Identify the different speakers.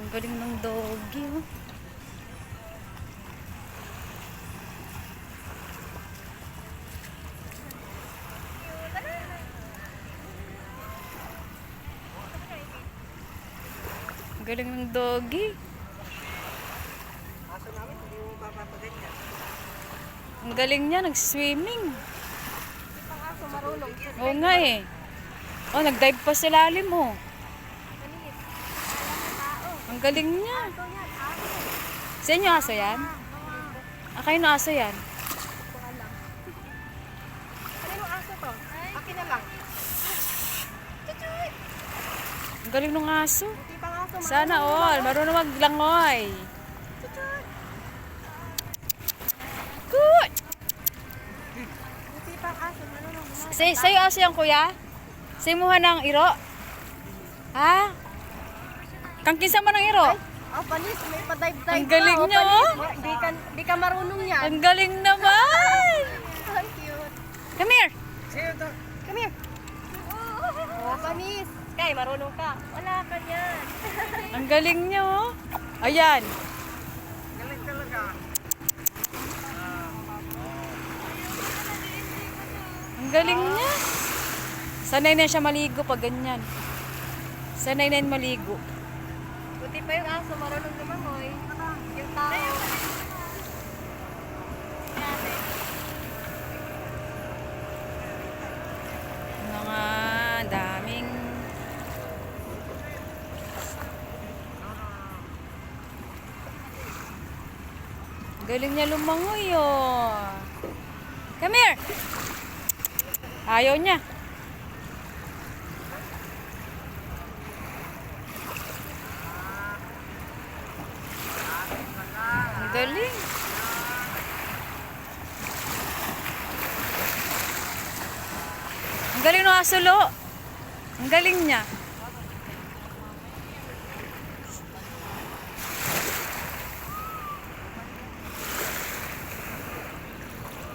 Speaker 1: Ang galing ng doggy, oh. Ang galing ng doggy. Ang galing niya, nag-swimming. Oo nga eh. Oh, nag-dive pa sa lalim, oh.
Speaker 2: Maliit. Alam ng tao.
Speaker 1: Ang galing niya. Sa inyo aso yan? Ah, kayo na aso yan?
Speaker 2: Yung aso to? Akin lang.
Speaker 1: Ang galing ng aso. Sana all, marunong maglangoy. Good! Say, sa'yo aso yan, kuya? Simuhan ng iro? Ha? Kangkisa mo ng iro?
Speaker 2: Oh, panis. May pa-dive-dive
Speaker 1: Ang galing
Speaker 2: pa. Oh,
Speaker 1: niya, oh.
Speaker 2: Di ka, di ka marunong yan.
Speaker 1: Ang galing naman!
Speaker 2: Ang cute.
Speaker 1: Come here!
Speaker 2: Come here. Oh, panis. Sky, marunong ka. Wala ka yan.
Speaker 1: Ang galing niya, oh. Ayan.
Speaker 2: Galing talaga.
Speaker 1: Ang galing niya. Sanay na siya maligo pag ganyan. Sanay na yan maligo.
Speaker 2: Buti pa yung aso, marunong lumangoy. Yung tao.
Speaker 1: Mga daming... Galing niya lumangoy, oh. Come here! Ayaw niya. Galing. Ang galing ng aso, Lo. Ang galing niya.